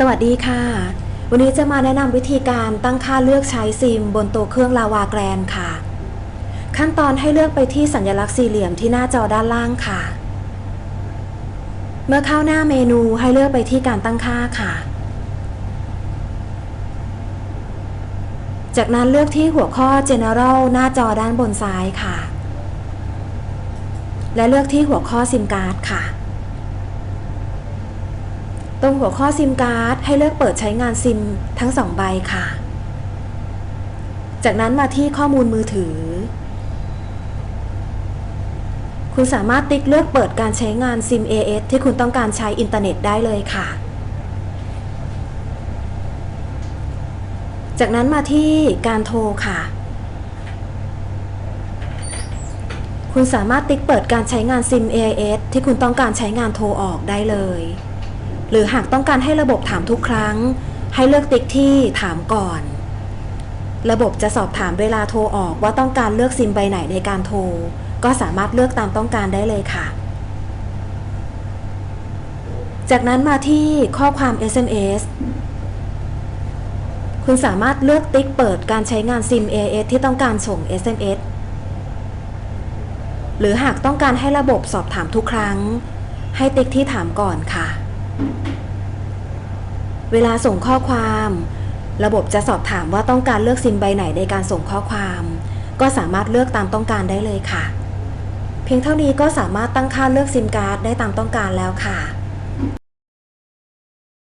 สวัสดีค่ะ วันนี้จะมาแนะนำวิธีการตั้งค่าเลือกใช้ซิม บนตัวเครื่องลาวาแกรนค่ะ ขั้นตอนให้เลือกไปที่สัญลักษณ์สี่เหลี่ยมที่หน้าจอด้านล่างค่ะ เมื่อเข้าหน้าเมนูให้เลือกไปที่การตั้งค่าค่ะ จากนั้นเลือกที่หัวข้อ General หน้าจอด้านบนซ้ายค่ะ และเลือกที่หัวข้อ SIM card ค่ะ ตรงหัวข้อซิมการ์ดให้เลือกเปิดใช้งานซิมทั้งสองใบค่ะ จากนั้นมาที่ข้อมูลมือถือ คุณสามารถติ๊กเลือกเปิดการใช้งานซิม AS ที่คุณต้องการใช้อินเทอร์เน็ตได้เลยค่ะ จากนั้นมาที่การโทรค่ะ คุณสามารถติ๊กเปิดการใช้งานซิม AS ที่คุณต้องการใช้งานโทรออกได้เลย หรือหากต้องการให้ระบบถามทุกครั้ง ให้เลือกติ๊กที่ถามก่อน ระบบจะสอบถามเวลาโทรออกว่าต้องการเลือกซิมใบไหนในการโทร ก็สามารถเลือกตามต้องการได้เลยค่ะ จากนั้นมาที่ข้อความ SMS คุณสามารถเลือกติ๊กเปิดการใช้งานซิม AS ที่ต้องการส่ง SMS หรือหากต้องการให้ระบบสอบถามทุกครั้ง ให้ติ๊กที่ถามก่อนค่ะ เวลาส่งข้อความ ระบบจะสอบถามว่าต้องการเลือกซิมใบไหนในการส่งข้อความ ก็สามารถเลือกตามต้องการได้เลยค่ะ เพียงเท่านี้ก็สามารถตั้งค่าเลือกซิมการ์ดได้ตามต้องการแล้วค่ะ